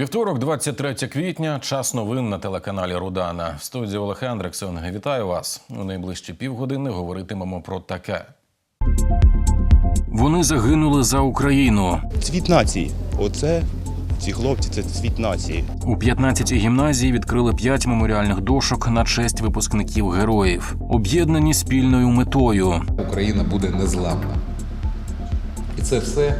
Вівторок, 23 квітня, час новин на телеканалі Рудана. В студії Олег Андрексон. Вітаю вас. У найближчі півгодини говоритимемо про таке. Вони загинули за Україну. Цвіт нації. Оце ці хлопці, це цвіт нації. У 15-й гімназії відкрили 5 меморіальних дошок на честь випускників героїв, об'єднані спільною метою. Україна буде незламна. І це все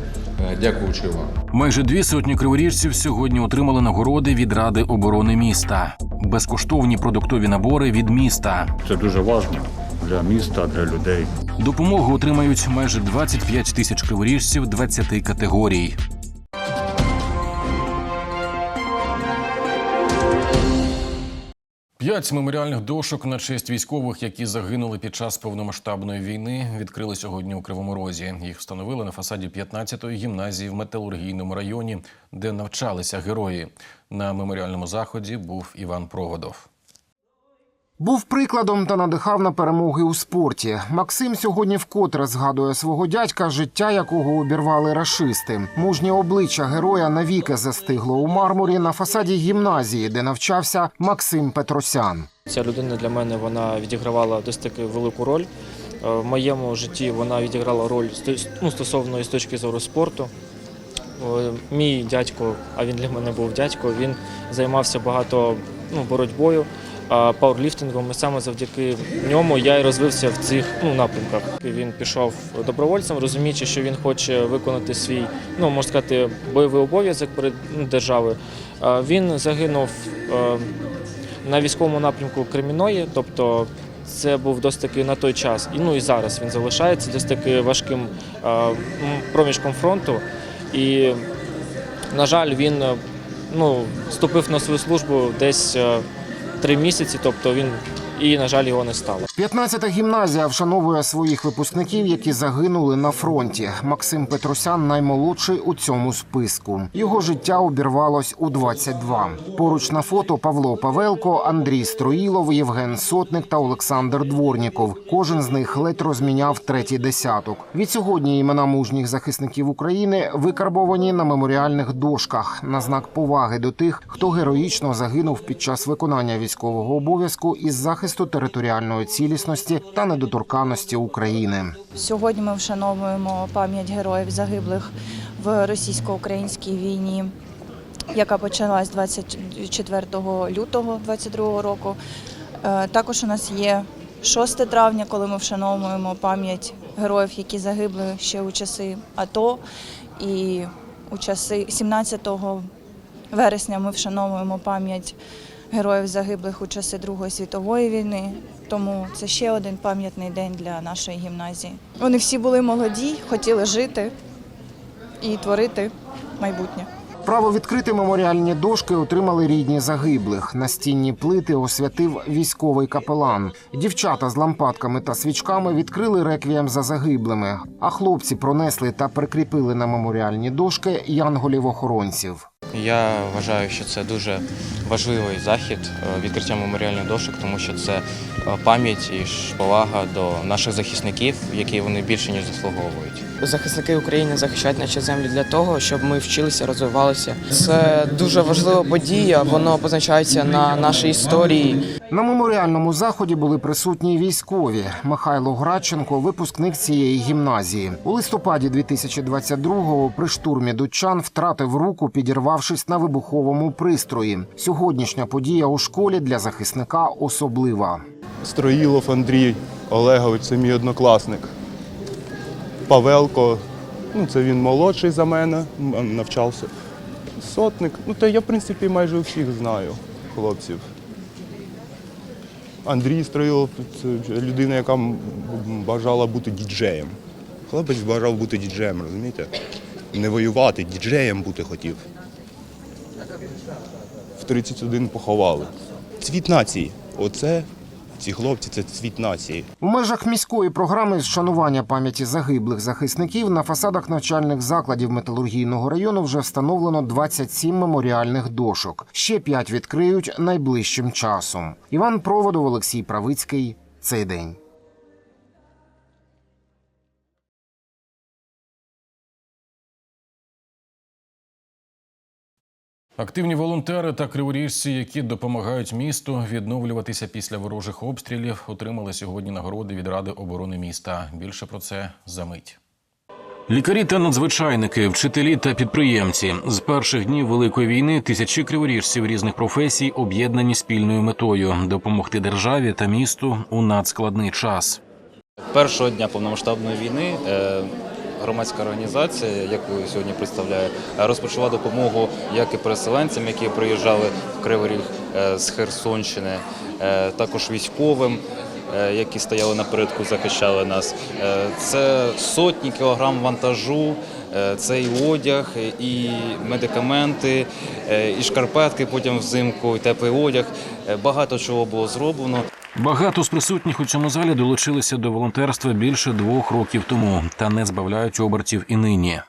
дякуючи вам. Майже дві сотні криворіжців сьогодні отримали нагороди від Ради оборони міста, безкоштовні продуктові набори від міста. Це дуже важливо для міста, для людей. Допомогу отримають майже 25 тисяч криворіжців 20 категорій. П'ять меморіальних дошок на честь військових, які загинули під час повномасштабної війни, відкрили сьогодні у Кривому Розі. Їх встановили на фасаді 15-ї гімназії в металургійному районі, де навчалися герої. На меморіальному заході був Іван Проводов. Був прикладом та надихав на перемоги у спорті. Максим сьогодні вкотре згадує свого дядька, життя якого обірвали рашисти. Мужнє обличчя героя навіки застигло у мармурі на фасаді гімназії, де навчався Максим Петросян. Ця людина для мене вона відігравала досить таки велику роль. Е, В моєму житті вона відіграла роль ну, стосовно з точки зору спорту. Е, Мій дядько, а він для мене був дядько, він займався багато ну, боротьбою, пауерліфтингом, і саме завдяки ньому я і розвився в цих ну, напрямках. Він пішов добровольцем, розуміючи, що він хоче виконати свій, ну можна сказати, бойовий обов'язок перед ну, державою. Він загинув е, на військовому напрямку Креміної, тобто це був досить таки на той час, і ну і зараз він залишається досить таки важким е, проміжком фронту. І, на жаль, він е, ну, вступив на свою службу десь три місяці, тобто він і, на жаль, його не стало. 15-та гімназія вшановує своїх випускників, які загинули на фронті. Максим Петросян наймолодший у цьому списку. Його життя обірвалось у 22. Поруч на фото Павло Павелко, Андрій Строїлов, Євген Сотник та Олександр Дворніков. Кожен з них ледь розміняв третій десяток. Від сьогодні імена мужніх захисників України викарбовані на меморіальних дошках на знак поваги до тих, хто героїчно загинув під час виконання військового обов'язку із захисту територіальної цілісності та недоторканності України. Сьогодні ми вшановуємо пам'ять героїв загиблих в російсько-українській війні, яка почалась 24 лютого 2022 року. Е, Також у нас є 6 травня, коли ми вшановуємо пам'ять героїв, які загибли ще у часи АТО. І у часи 17 вересня ми вшановуємо пам'ять героїв загиблих у часи Другої світової війни. Тому це ще один пам'ятний день для нашої гімназії. Вони всі були молоді, хотіли жити і творити майбутнє. Право відкрити меморіальні дошки отримали рідні загиблих. Настінні плити освятив військовий капелан. Дівчата з лампадками та свічками відкрили реквієм за загиблими. А хлопці пронесли та прикріпили на меморіальні дошки янголів-охоронців. Я вважаю, що це дуже важливий захід е, відкриття меморіальних дошок, тому що це е, пам'ять і повага до наших захисників, які вони більше ніж заслуговують. Захисники України захищають наші землі для того, щоб ми вчилися, розвивалися. Це дуже важлива подія. Воно позначається на нашій історії. На меморіальному заході були присутні військові. Михайло Градченко, випускник цієї гімназії. У листопаді 2022-го при штурмі дучан втратив руку, підірвавшись на вибуховому пристрої. Сьогоднішня подія у школі для захисника особлива. Строїлов Андрій Олегович, це мій однокласник. Павелко, ну це він молодший за мене, навчався. Сотник, ну то я в принципі майже всіх знаю хлопців. Андрій Строїлов це людина, яка бажала бути діджеєм. Хлопець бажав бути діджеєм, розумієте? Не воювати, діджеєм бути хотів. В 31 поховали. Цвіт нації. Оце ці хлопці це цвіт нації. У межах міської програми з шанування пам'яті загиблих захисників на фасадах навчальних закладів металургійного району вже встановлено 27 меморіальних дошок. Ще 5 відкриють найближчим часом. Іван Проводов, Олексій Правицький. Цей день. Активні волонтери та криворіжці, які допомагають місту відновлюватися після ворожих обстрілів, отримали сьогодні нагороди від Ради оборони міста. Більше про це за мить. Лікарі та надзвичайники, вчителі та підприємці з перших днів великої війни тисячі криворіжців різних професій об'єднані спільною метою допомогти державі та місту у надскладний час. Першого дня повномасштабної війни е, громадська організація, яку сьогодні представляю, е, розпочала допомогу як і переселенцям, які приїжджали в Кривий Ріг е, з Херсонщини, е, також військовим. Які стояли напередку, захищали нас. Це сотні кілограм вантажу, це і одяг, і медикаменти, і шкарпетки потім взимку, і теплий одяг. Багато чого було зроблено. Багато з присутніх у цьому залі долучилися до волонтерства більше двох років тому та не збавляють обертів і нині.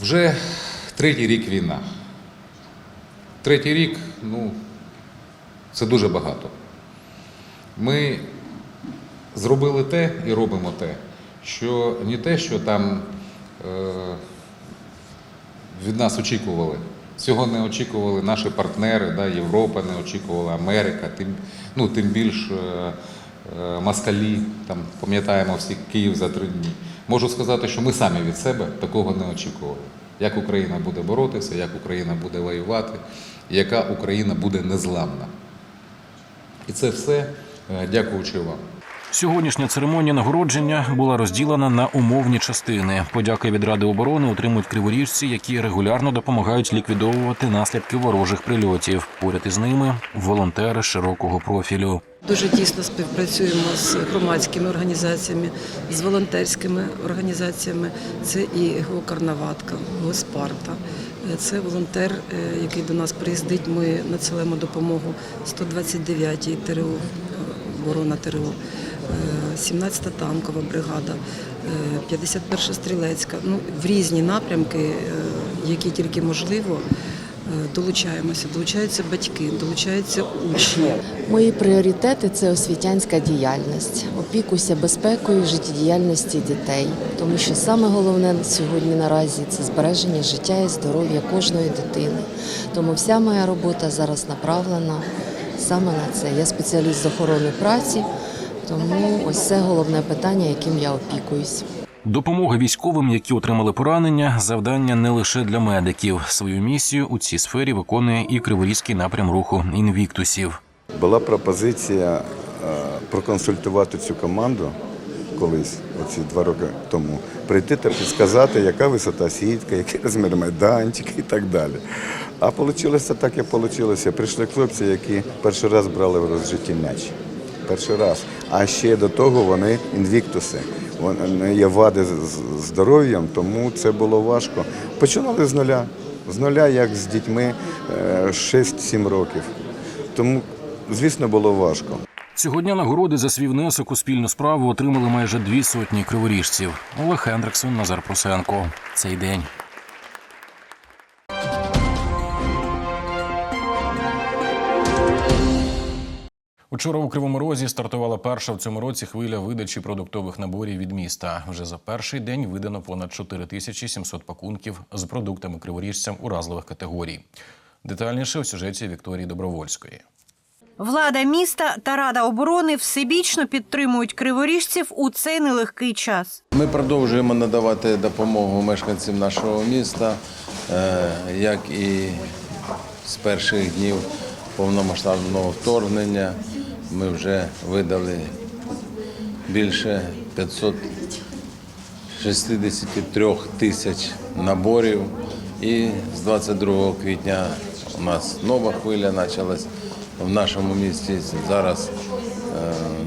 Вже третій рік війна. Третій рік, ну, це дуже багато. Ми зробили те і робимо те, що не те, що там е, від нас очікували. Цього не очікували наші партнери, да, Європа не очікувала, Америка, тим, ну, тим більш е, е, москалі, там, пам'ятаємо всі Київ за три дні. Можу сказати, що ми самі від себе такого не очікували. Як Україна буде боротися, як Україна буде воювати, яка Україна буде незламна. І це все е, дякуючи вам. Сьогоднішня церемонія нагородження була розділена на умовні частини. Подяки від Ради оборони отримують криворіжці, які регулярно допомагають ліквідовувати наслідки ворожих прильотів. Поряд із ними волонтери широкого профілю. Дуже тісно співпрацюємо з громадськими організаціями, з волонтерськими організаціями. Це і ГО Карнаватка, ГО Спарта. Е, Це волонтер, е, який до нас приїздить. Ми надсилаємо допомогу 129-й ТРО, оборона ТРО, 17-та танкова бригада, е, 51-ша стрілецька. Ну, в різні напрямки, е, які тільки можливо. е, Долучаємося, долучаються батьки, долучаються учні. Мої пріоритети це освітянська діяльність, опікуйся безпекою життєдіяльності дітей, тому що саме головне сьогодні наразі це збереження життя і здоров'я кожної дитини. Тому вся моя робота зараз направлена саме на це. Я спеціаліст з охорони праці, тому ось це головне питання, яким я опікуюсь. Допомога військовим, які отримали поранення, завдання не лише для медиків. Свою місію у цій сфері виконує і криворізький напрям руху інвіктусів. Була пропозиція е, проконсультувати цю команду колись, оці два роки тому, прийти та підсказати, яка висота сітка, який розмір майданчика і так далі. А вийшло так, як вийшло. Прийшли хлопці, які перший раз брали в розжитті м'яч. Перший раз. А ще до того вони інвіктуси. Вони є вади з здоров'ям, тому це було важко. Починали з нуля. З нуля, як з дітьми е, 6-7 років. Тому, звісно, було важко. Цього дня нагороди за свій внесок у спільну справу отримали майже дві сотні криворіжців. Олег Хендриксон, Назар Просенко. Цей день. Учора у Кривому Розі стартувала перша в цьому році хвиля видачі продуктових наборів від міста. Вже за перший день видано понад 4700 пакунків з продуктами криворіжцям уразливих категорій. Детальніше у сюжеті Вікторії Добровольської. Влада міста та Рада оборони всебічно підтримують криворіжців у цей нелегкий час. Ми продовжуємо надавати допомогу мешканцям нашого міста, е, як і з перших днів повномасштабного вторгнення. Ми вже видали більше 563 тисяч наборів. І з 22 квітня у нас нова хвиля почалась в нашому місті. Зараз е,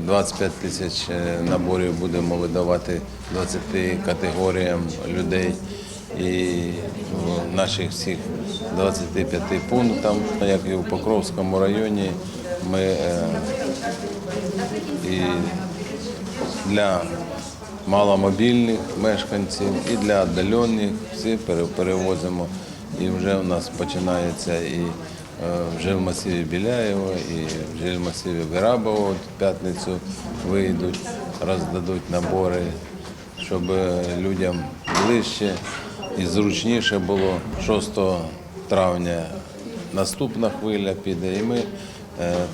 25 тисяч е, наборів будемо видавати 20 категоріям людей. І в наших всіх 25 пунктах, як і в Покровському районі, ми е, і для маломобільних мешканців, і для віддалених всі перевозимо. І вже у нас починається і е, в жилмасиві Біляєва, і в жилмасиві Вирабово в п'ятницю вийдуть, роздадуть набори, щоб е, людям ближче і зручніше було 6 травня наступна хвиля піде, і ми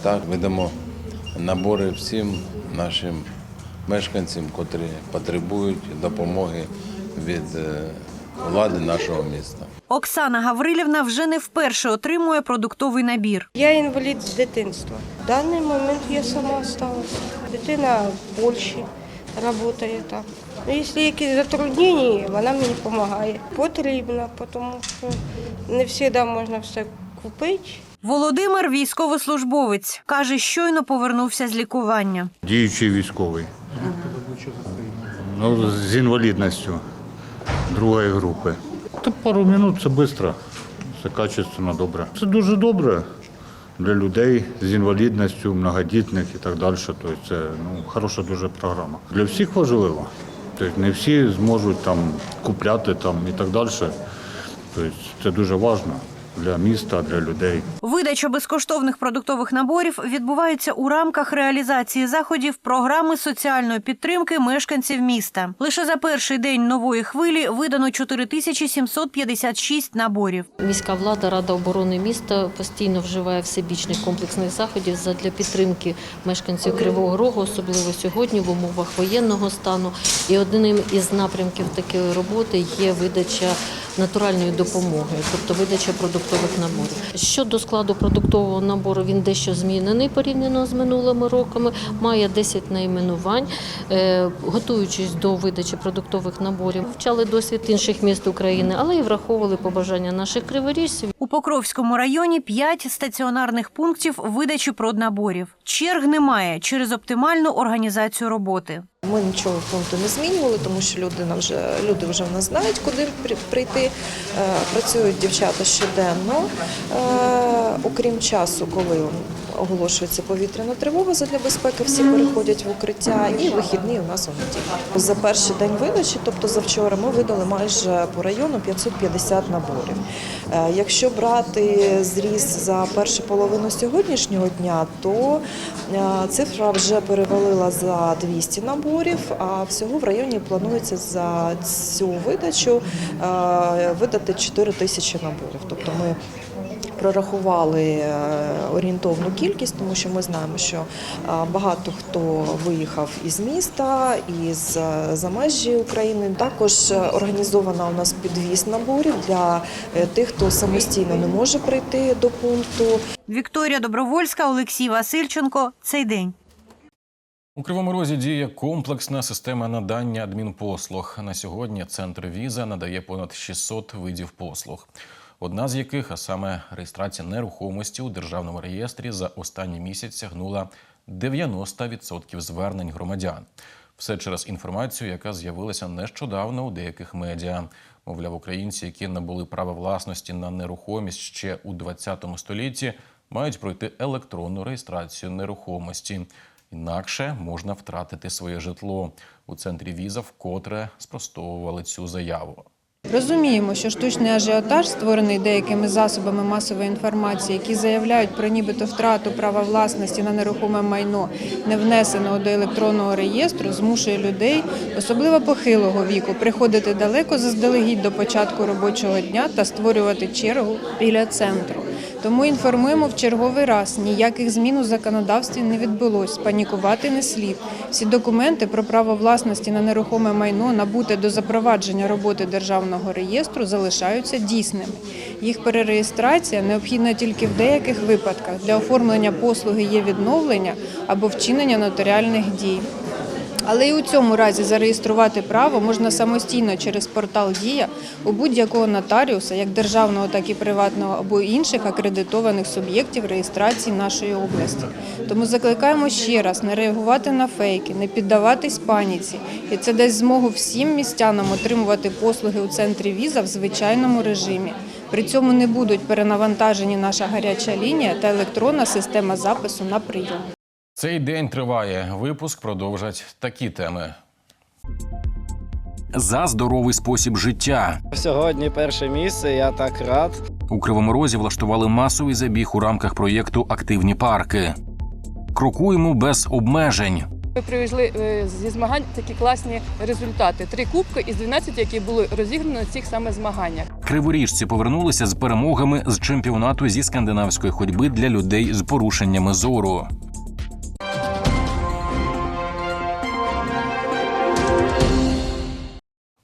так видамо набори всім нашим мешканцям, котрі потребують допомоги від е, влади нашого міста. Оксана Гаврилівна вже не вперше отримує продуктовий набір. Я інвалід з дитинства. В даний момент я сама залишилася. Дитина в Польщі працює там. Ну, Якщо якісь затруднення, вона мені допомагає. Потрібно, тому що не завжди можна все купити. Володимир військовослужбовець каже, щойно повернувся з лікування. Діючий військовий. Ну, з інвалідністю другої групи. Та пару минут це швидко, це качественно, добре. Це дуже добре для людей з інвалідністю, многодітних і так далі. Тобто це ну, хороша дуже програма. Для всіх важливо. Тобто не всі зможуть там купляти там, і так далі. Тобто це дуже важливо для міста, для людей. Видача безкоштовних продуктових наборів відбувається у рамках реалізації заходів програми соціальної підтримки мешканців міста. Лише за перший день нової хвилі видано 4756 наборів. Міська влада, Рада оборони міста постійно вживає всебічних комплексних заходів задля підтримки мешканців Кривого Рогу, особливо сьогодні в умовах воєнного стану. І одним із напрямків такої роботи є видача натуральної допомоги, тобто видача продуктових наборів. Щодо складу продуктового набору, він дещо змінений порівняно з минулими роками. Має 10 найменувань. Е, Готуючись до видачі продуктових наборів, вчали досвід інших міст України, але і враховували побажання наших криворіжців. У Покровському районі 5 стаціонарних пунктів видачі проднаборів. Черг немає через оптимальну організацію роботи. Ми нічого пункту не змінювали, тому що людина вже люди вже в нас знають, куди при- прийти. Е, Працюють дівчата щоденно, Е, окрім часу, коли оголошується повітряна тривога задля безпеки, всі переходять в укриття, і вихідні у нас у. За перший день видачі, тобто завчора, ми видали майже по району 550 наборів. Е, Якщо брати зріс за першу половину сьогоднішнього дня, то е, цифра вже перевалила за 200 наборів, а всього в районі планується за цю видачу е, видати 4 тисячі наборів. Тобто ми прорахували е, орієнтовну кількість, тому що ми знаємо, що багато хто виїхав із міста, із е, за межі України. Також е, організована у нас підвіз наборів для тих, хто самостійно не може прийти до пункту. Вікторія Добровольська, Олексій Васильченко. Цей день. У Кривому Розі діє комплексна система надання адмінпослуг. На сьогодні центр віза надає понад 600 видів послуг. Одна з яких, а саме реєстрація нерухомості у державному реєстрі, за останній місяць сягнула 90% звернень громадян. Все через інформацію, яка з'явилася нещодавно у деяких медіа. Мовляв, українці, які набули право власності на нерухомість ще у 20 столітті, мають пройти електронну реєстрацію нерухомості. Інакше можна втратити своє житло. У центрі віза вкотре спростовували цю заяву. Розуміємо, що штучний ажіотаж, створений деякими засобами масової інформації, які заявляють про нібито втрату права власності на нерухоме майно, не внесеного до електронного реєстру, змушує людей, особливо похилого віку, приходити далеко заздалегідь до початку робочого дня та створювати чергу біля центру. Тому інформуємо в черговий раз, ніяких змін у законодавстві не відбулось, панікувати не слід. Всі документи про право власності на нерухоме майно, набуте до запровадження роботи державного реєстру, залишаються дійсними. Їх перереєстрація необхідна тільки в деяких випадках. Для оформлення послуги є відновлення або вчинення нотаріальних дій. Але і у цьому разі зареєструвати право можна самостійно через портал Дія у будь-якого нотаріуса, як державного, так і приватного, або інших акредитованих суб'єктів реєстрації нашої області. Тому закликаємо ще раз не реагувати на фейки, не піддаватись паніці, і це дасть змогу всім містянам отримувати послуги у центрі віза в звичайному режимі. При цьому не будуть перенавантажені наша гаряча лінія та електронна система запису на прийом. Цей день триває. Випуск продовжать такі теми. За здоровий спосіб життя Сьогодні перше місце. Я так рад. у Кривому Розі влаштували масовий забіг у рамках проєкту Активні парки. Крокуємо без обмежень. Ми привезли е, зі змагань такі класні результати. Три кубки із 12, які були розіграні на цих саме змаганнях. Криворіжці повернулися з перемогами з чемпіонату зі скандинавської ходьби для людей з порушеннями зору.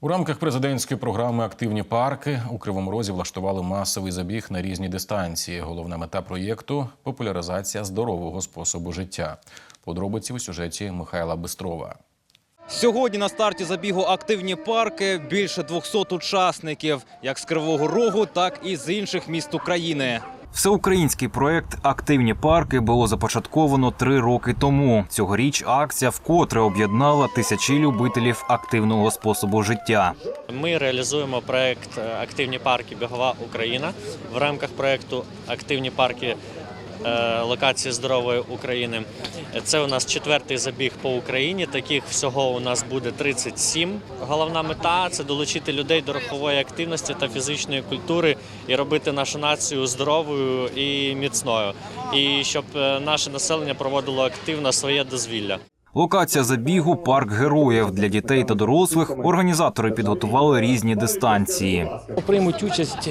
У рамках президентської програми Активні парки у Кривому Розі влаштували масовий забіг на різні дистанції. Головна мета проєкту популяризація здорового способу життя. Подробиці у сюжеті Михайла Бистрова. Сьогодні на старті забігу активні парки більше 200 учасників, як з Кривого Рогу, так і з інших міст України. Всеукраїнський проект Активні парки було започатковано три роки тому. Цьогоріч акція вкотре об'єднала тисячі любителів активного способу життя. Ми реалізуємо проект Активні парки Бігова Україна в рамках проекту Активні парки локації здорової України. Це у нас четвертий забіг по Україні. Таких всього у нас буде 37. Головна мета це долучити людей до рухової активності та фізичної культури і робити нашу націю здоровою і міцною. І щоб е, наше населення проводило активно своє дозвілля. Локація забігу парк героїв для дітей та дорослих. Організатори підготували різні дистанції. Приймуть участь,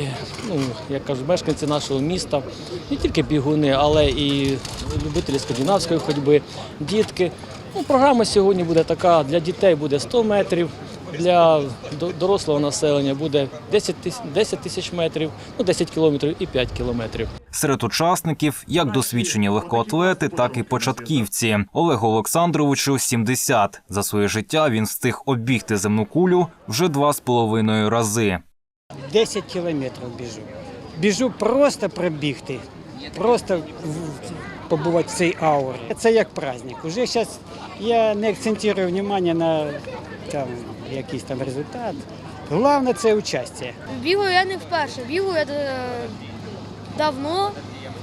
ну як кажуть, мешканці нашого міста, не тільки бігуни, але і любителі скандинавської ходьби, дітки. Ну, програма сьогодні буде така: для дітей буде 100 метрів, для дорослого населення буде 10 тисяч 10 тисяч метрів, ну 10 кілометрів і 5 кілометрів. Серед учасників як досвідчені легкоатлети, так і початківці. Олегу Олександровичу 70. За своє життя він встиг обігти земну кулю вже два з половиною рази. 10 кілометрів біжу. Біжу просто пробігти, просто побувати в цей аур. Це як праздник. Уже зараз я не акцентую увагу на там, якийсь там результат. Головне це участь. Бігаю я не вперше, бігаю я е, давно,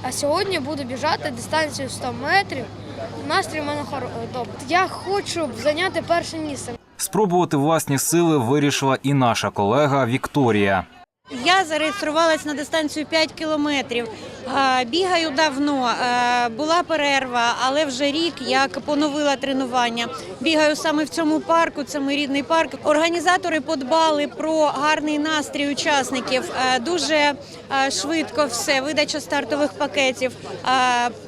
а сьогодні буду біжати дистанцію 100 метрів. Настрій у мене хоро- е, добрий. Я хочу зайняти перше місце. Спробувати власні сили вирішила і наша колега Вікторія. Я зареєструвалась на дистанцію 5 кілометрів. Е, Бігаю давно. Е, Була перерва, але вже рік як поновила тренування. Бігаю саме в цьому парку. Це мій рідний парк. Організатори подбали про гарний настрій учасників. Е, Дуже швидко все. Видача стартових пакетів,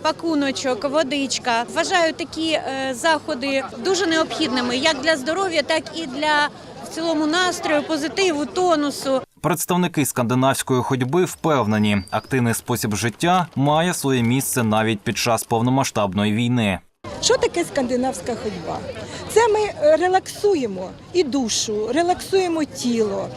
пакуночок, водичка. Вважаю такі заходи дуже необхідними як для здоров'я, так і для в цілому настрою, позитиву, тонусу. Представники скандинавської ходьби впевнені, активний спосіб життя має своє місце навіть під час повномасштабної війни. Що таке скандинавська ходьба? Це ми е, релаксуємо і душу, релаксуємо тіло.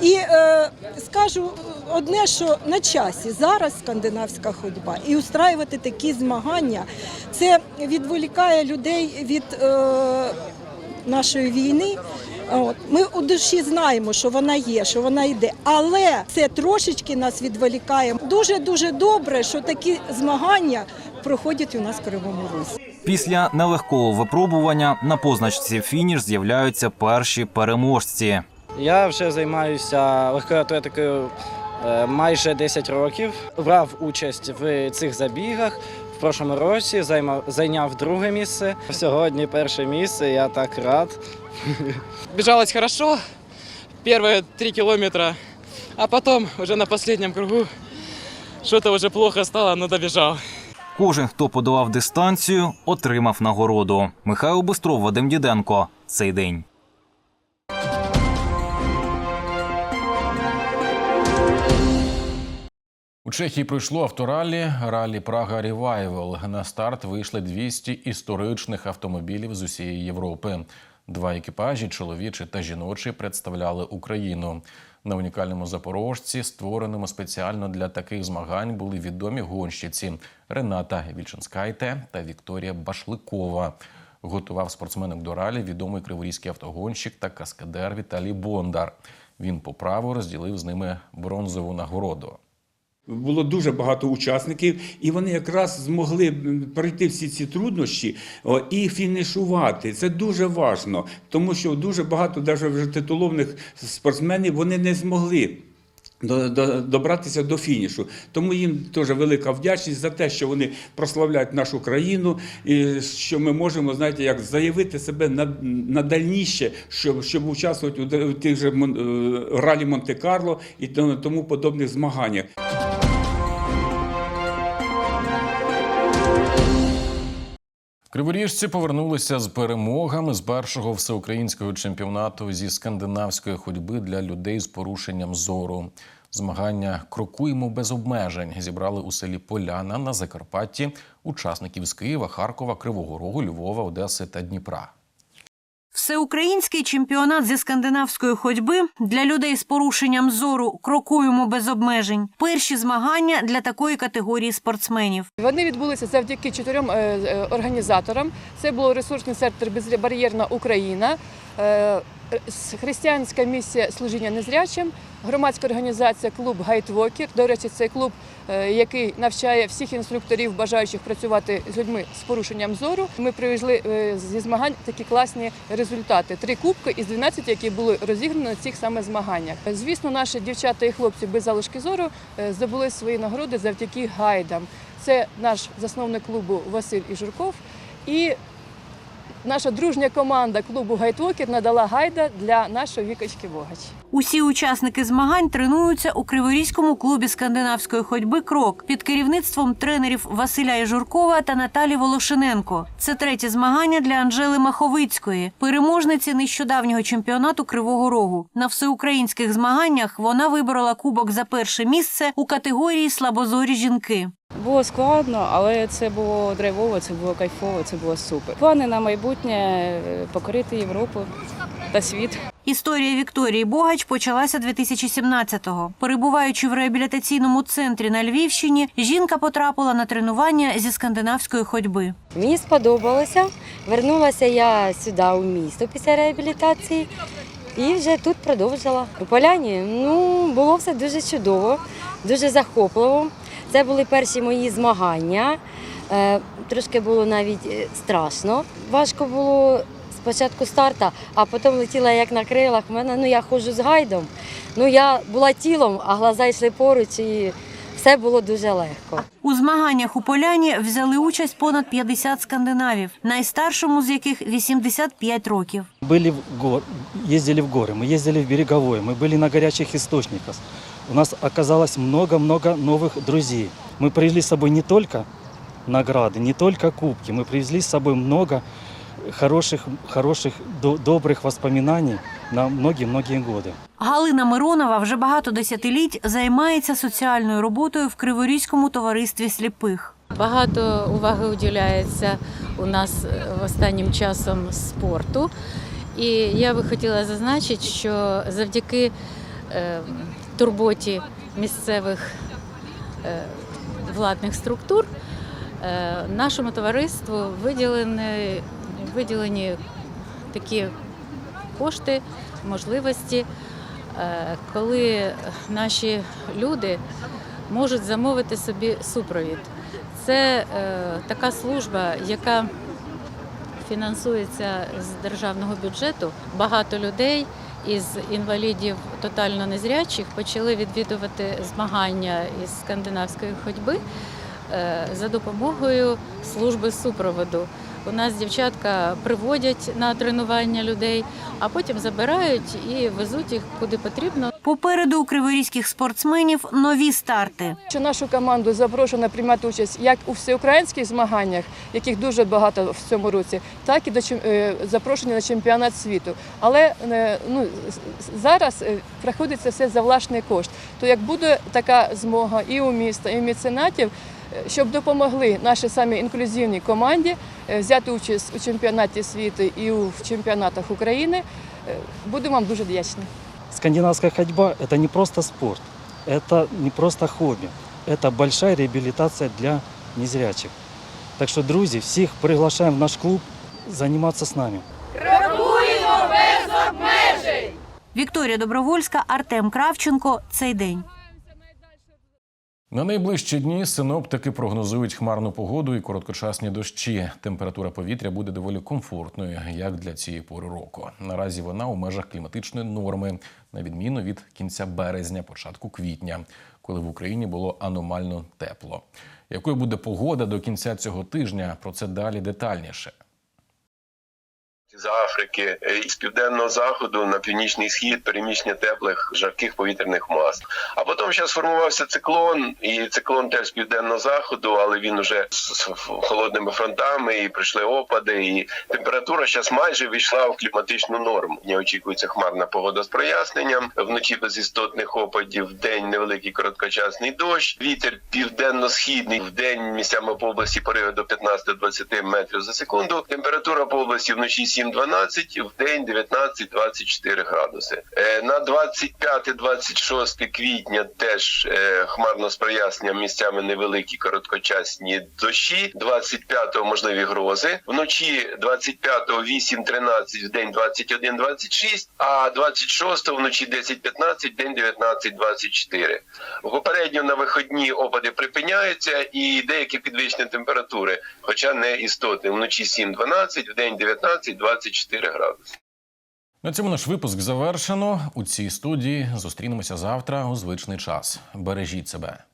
І е, скажу одне, що на часі зараз скандинавська ходьба і устраювати такі змагання, це відволікає людей від е, нашої війни. От. Ми у душі знаємо, що вона є, що вона йде, але це трошечки нас відволікає. Дуже дуже добре, що такі змагання проходять у нас в Кривому Розі. Після нелегкого випробування на позначці фініш з'являються перші переможці. Я вже займаюся легкою атлетикою е, майже 10 років. Брав участь в цих забігах. В прошлому році займав, зайняв друге місце. Сьогодні перше місце. Я так рад. Бежалось хорошо, первые три километра, а потом уже на последнем кругу что-то уже плохо стало, но добежал. Кожен, хто подолав дистанцію, отримав нагороду. Михайло Бистров, Вадим Діденко. Цей день. У Чехії пройшло авторалі ралі Прага Ревайвел. На старт вийшли 200 історичних автомобілів з усієї Європи. Два екіпажі, чоловічий та жіночий, представляли Україну. На унікальному запорожці, створеному спеціально для таких змагань, були відомі гонщиці Рената Вільченскайте та Вікторія Башликова. Готував спортсменок до ралі відомий криворізький автогонщик та каскадер Віталій Бондар. Він по праву розділив з ними бронзову нагороду. Було дуже багато учасників, і вони якраз змогли пройти всі ці труднощі і фінішувати. Це дуже важливо, тому що дуже багато навіть вже титулованих спортсменів вони не змогли. до- до- добратися до фінішу. Тому їм теж велика вдячність за те, що вони прославляють нашу країну, і що ми можемо, знаєте, як заявити себе на, на дальніше, щоб, щоб участвувати у, тих же е, ралі Монте-Карло і тому подобних змаганнях. Криворіжці повернулися з перемогами з першого всеукраїнського чемпіонату зі скандинавської ходьби для людей з порушенням зору. Змагання Крокуємо без обмежень зібрали у селі Поляна на Закарпатті учасників з Києва, Харкова, Кривого Рогу, Львова, Одеси та Дніпра. Всеукраїнський чемпіонат зі скандинавської ходьби для людей з порушенням зору крокуємо без обмежень. Перші змагання для такої категорії спортсменів. Вони відбулися завдяки чотирьом е, е, організаторам. Це було ресурсний центр Безбар'єрна Україна, е, християнська місія служіння незрячим, громадська організація клуб Гайтвокер. До речі, це клуб, е, який навчає всіх інструкторів, бажаючих працювати з людьми з порушенням зору. Ми привезли е, зі змагань такі класні результати. Три кубки із 12, які були розіграні на цих саме змаганнях. Звісно, наші дівчата і хлопці без залишки зору е, здобули свої нагороди завдяки гайдам. Це наш засновник клубу Василь Іжурков і наша дружня команда клубу Гайтвокер надала гайда для нашої вікочки Богач. Усі учасники змагань тренуються у Криворізькому клубі скандинавської ходьби Крок під керівництвом тренерів Василя Єжуркова та Наталі Волошиненко. Це третє змагання для Анжели Маховицької, переможниці нещодавнього чемпіонату Кривого Рогу. На всеукраїнських змаганнях вона виборола кубок за перше місце у категорії слабозорі жінки. Було складно, але це було драйвово, це було кайфово, це було супер. Плани на майбутнє е, покорити Європу та світ. Історія Вікторії Богач почалася 2017-го. Перебуваючи в реабілітаційному центрі на Львівщині, жінка потрапила на тренування зі скандинавської ходьби. Мені сподобалося. Вернулася я сюди у місто після реабілітації і вже тут продовжила. У поляні ну, було все дуже чудово, дуже захопливо. Це були перші мої змагання. Е, Трошки було навіть е, страшно. Важко було спочатку старта, а потім летіла як на крилах. У мене ну я ходжу з гайдом. Ну я була тілом, а глаза йшли поруч, і все було дуже легко. У змаганнях у поляні взяли участь понад 50 скандинавів, найстаршому з яких 85 років. Были в гор, ездили в горы, мы ездили в береговое, мы были на горячих источниках. У нас оказалось много-много новых друзей. Мы привезли с собой не только награды, не только кубки, мы привезли с собой много хороших, хороших, до- добрых воспоминаний на многие-многие годы. Галина Миронова вже багато десятиліть займається соціальною роботою в Криворізькому товаристві сліпих. Багато уваги уділяється у нас е, останнім часом спорту. І я би хотіла зазначити, що завдяки е, турботі місцевих е, владних структур е, нашому товариству виділені, виділені такі кошти, можливості, е, коли наші люди можуть замовити собі супровід. Це така служба, яка фінансується з державного бюджету. Багато людей із інвалідів тотально незрячих почали відвідувати змагання із скандинавської ходьби е, за допомогою служби супроводу. У нас дівчатка приводять на тренування людей, а потім забирають і везуть їх куди потрібно. Попереду у криворізьких спортсменів нові старти. Що нашу команду запрошено приймати участь як у всеукраїнських змаганнях, яких дуже багато в цьому році, так і до чем- е, на чемпіонат світу. Але е, ну, зараз е, приходиться все за власний кошт. То як буде така змога і у міста, і у меценатів, щоб допомогли нашій самій інклюзивній команді е, взяти участь у чемпіонаті світу і у чемпіонатах України, е, будемо вам дуже вдячні. Скандинавская ходьба – это не просто спорт, это не просто хобби, это большая реабилитация для незрячих. Так що, друзі, всіх приглашаємо в наш клуб займатися з нами. Крокуємо без обмежень! Вікторія Добровольська, Артем Кравченко. Цей день. На найближчі дні синоптики прогнозують хмарну погоду і короткочасні дощі. Температура повітря буде доволі комфортною, як для цієї пори року. Наразі вона у межах кліматичної норми, на відміну від кінця березня, початку квітня, коли в Україні було аномально тепло. Якою буде погода до кінця цього тижня? Про це далі детальніше. З Африки е, і з південного заходу на північний схід переміщення теплих жарких повітряних мас. А потім зараз сформувався циклон, і циклон теж з південного заходу, але він уже з холодними фронтами, і прийшли опади. І температура зараз майже війшла в кліматичну норму. Не очікується хмарна погода з проясненням. Вночі без істотних опадів, в день невеликий короткочасний дощ. Вітер південно-східний в день місцями по області пориви до 15-20 метрів за секунду. Температура по області вночі 7-12, в день 19-24 градуси. Е, На 25-26 квітня теж е, хмарно з проясненням місцями невеликі короткочасні дощі. 25-го можливі грози. Вночі 25-го 8-13, в день 21-26, а 26-го вночі 10-15, в день 19-24. Попередньо на виходні опади припиняються і деякі підвищені температури, хоча не істотні. Вночі 7-12, в день 19-24 градуси. На цьому наш випуск завершено. У цій студії зустрінемося завтра у звичний час. Бережіть себе.